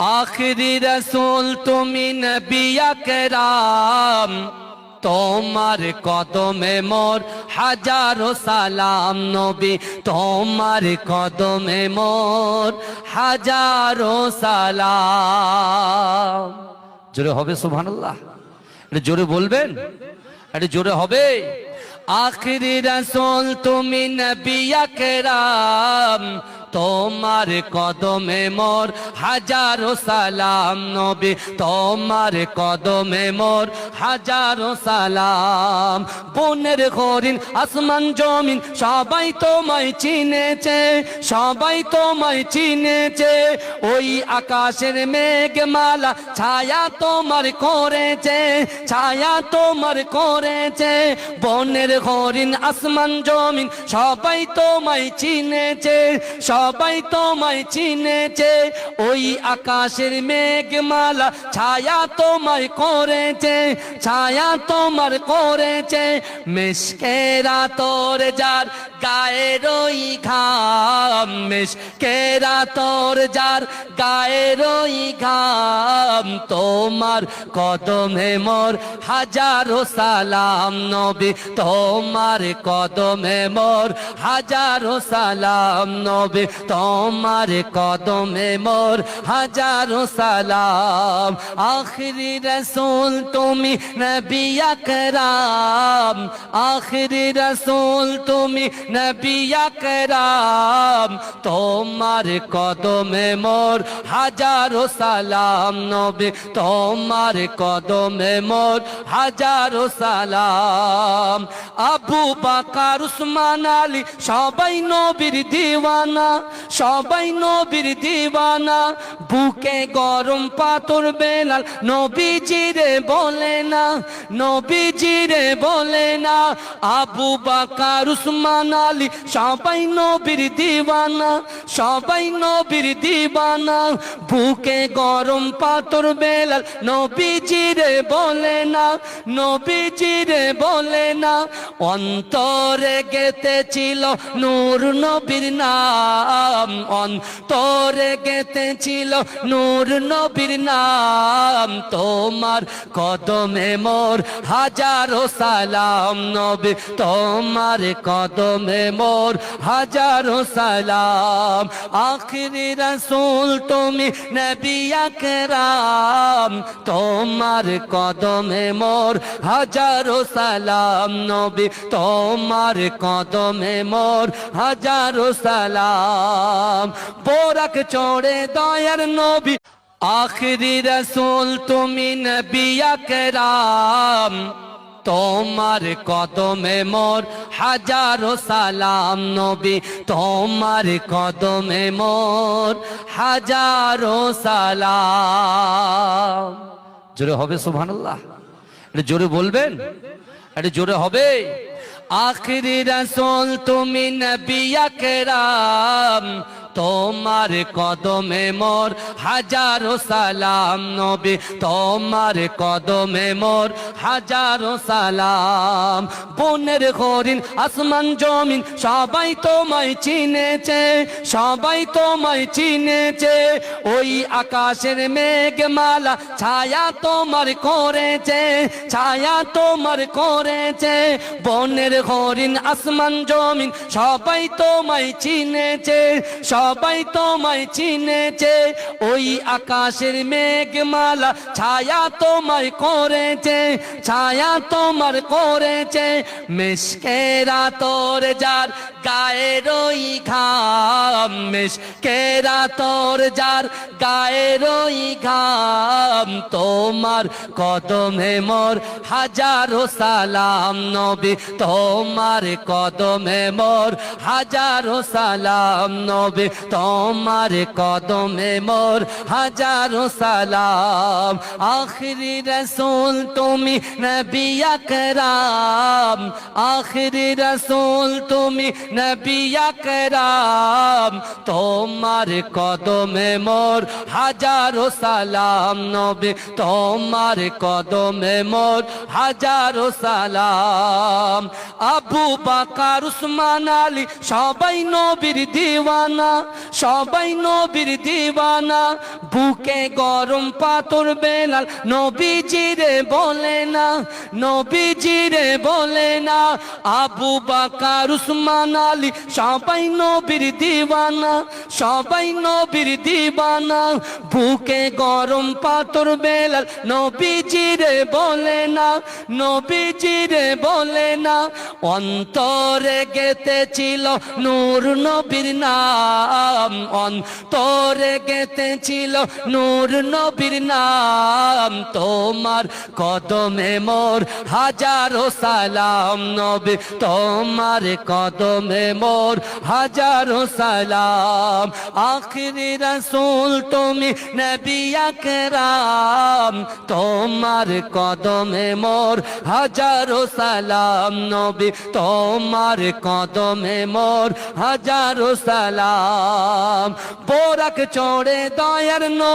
আখরি রসুল, তুমি নবিয়া কেরাম তোমার কদমে মোর হাজারো সালাম নবী। তোমার কদমে মোর হাজারো সালাম। জোরে হবে সুবহানাল্লাহ। এটা জোরে বলবেন? এটা জোরে হবে। আখরি রসুল, তুমি নবিয়া কেরাম তোমার কদমে মোর হাজারো সালাম নবী, তোমার কদমে মোর হাজারো সালাম। বনের হরিণ, আসমান, জমিন, সবাই তোমায় চিনেছে, সবাই তোমায় চিনেছে। ওই আকাশের মেঘমালা ছায়া তোমার করেছে, ছায়া তোমার করেছে। বনের হরিণ, আসমান, জমিন, সবাই তোমায় চিনেছে সবাই তোমায় চিনেছে, ওই আকাশের মেঘমালা ছায়া তোমায় করেছে, ছায়া তোমার করেছে মেশকেরা তোর যার গায়ের ওই ঘাম মেশকেরা তোর যার গায়ের ওই ঘাম, তোমার কদমে মোর হাজারো সালাম নবী, তোমার কদমে মোর হাজারো সালাম নবী তোমার কদমে মোর হাজারো সালাম। আখরি রসুল, তুমি নবী আকরাম। আখরি রসুল, তুমি নবী আকরাম। তোমার কদমে মোর হাজারো সালাম, নবী, তোমার কদমে মোর হাজারো সালাম। আবু বাকার, উসমান আলী, সবাই নবীর দিওয়ানা, সবাই নবীর দিওয়ানা। বুকে গরম পাথর বেলাল নবীজিরে বলে না নবীজিরে বলে না। আবু বাকার, উসমান আলী, সবাই নবীর দিওয়ানা। সবাই নবীর দিওয়ানা বুকে গরম পাথর বেলাল নবীজিরে বলে না নবীজিরে বলে না। অন্তরে গেতেছিল নূর নবীর নাম, অন্তরে গেতেছিল নূর নবীর নাম। তোমার কদমে মোর হাজারো সালাম নবী, তোমার কদমে মোর হাজারো সালাম আখরি রসুল, তুমি নবী আকরাম। তোমার কদমে মোর হাজারো সালাম, নবী। তোমার কদমে মোর হাজারো সালাম। বোরাক চড়ে দয়ার নবী। আখরি রসুল, তুমি নবী আকরাম। তোমার কদমে মোর হাজারো সালাম নবী, তোমার কদমে মোর হাজারো সালাম। জোরে হবে সুবহানাল্লাহ। এটা জোরে বলবেন? এটা জোরে হবে। আখরি রসুল, তুমি নবী আকরাম। তোমার কদমে মোর হাজারো সালাম নবী, তোমার কদমে মোর হাজারো সালাম। বনের হরিণ, আসমান, জমিন, সবাই তোমায় চিনেছে, সবাই তোমায় চিনেছে। ওই আকাশের মেঘমালা ছায়া তোমার করেছে, ছায়া তোমার করেছে। বনের হরিণ, আসমান, জমিন, সবাই তোমায় চিনেছে সবাই তোমায় চিনেছে, ওই আকাশের মেঘমালা ছায়া তোমায় করেছে, ছায়া তোমার করেছে মেশকেরা তোর যার গায়ের ওই ঘাম মেশকেরা তোর যার গায়ের ওই ঘাম, তোমার কদমে মোর হাজারো সালাম নবী, তোমার কদমে মোর হাজারো সালাম নবী তোমার কদমে মোর হাজারো সালাম। আখরি রসুল, তুমি নবী আকরাম। আখরি রসুল, তুমি নবী আকরাম। তোমার কদমে মোর হাজারো সালাম, নবী। তোমার কদমে মোর হাজারো সালাম। আবু বাকার, উসমান আলী, সবাই নবীর দিওয়ানা। সবাই নবীর দিবানা, বুকে গরম পাথর বেলাল নবীজিরে বলে না নবীজিরে বলে না, আবু বাকার, উসমান আলী, সবাই নবীর দিবানা, সবাই নবীর দিবানা, বুকে গরম পাথর বেলাল নবীজিরে বলে না নবীজিরে বলে না, অন্তরে গেতেছিল নূর নবীর নাম অন্তরে গেতেছিল নূর নবীর নাম। তোমার কদমে মোর হাজারো সালাম নবী, তোমার কদমে মোর হাজারো সালাম। আখরি রসুল, তুমি নবী আকরাম, তোমার কদমে মোর হাজারো সালাম নবী, তোমার কদমে মোর হাজারো সালাম। বোরাক চড়ে দয়ার নবী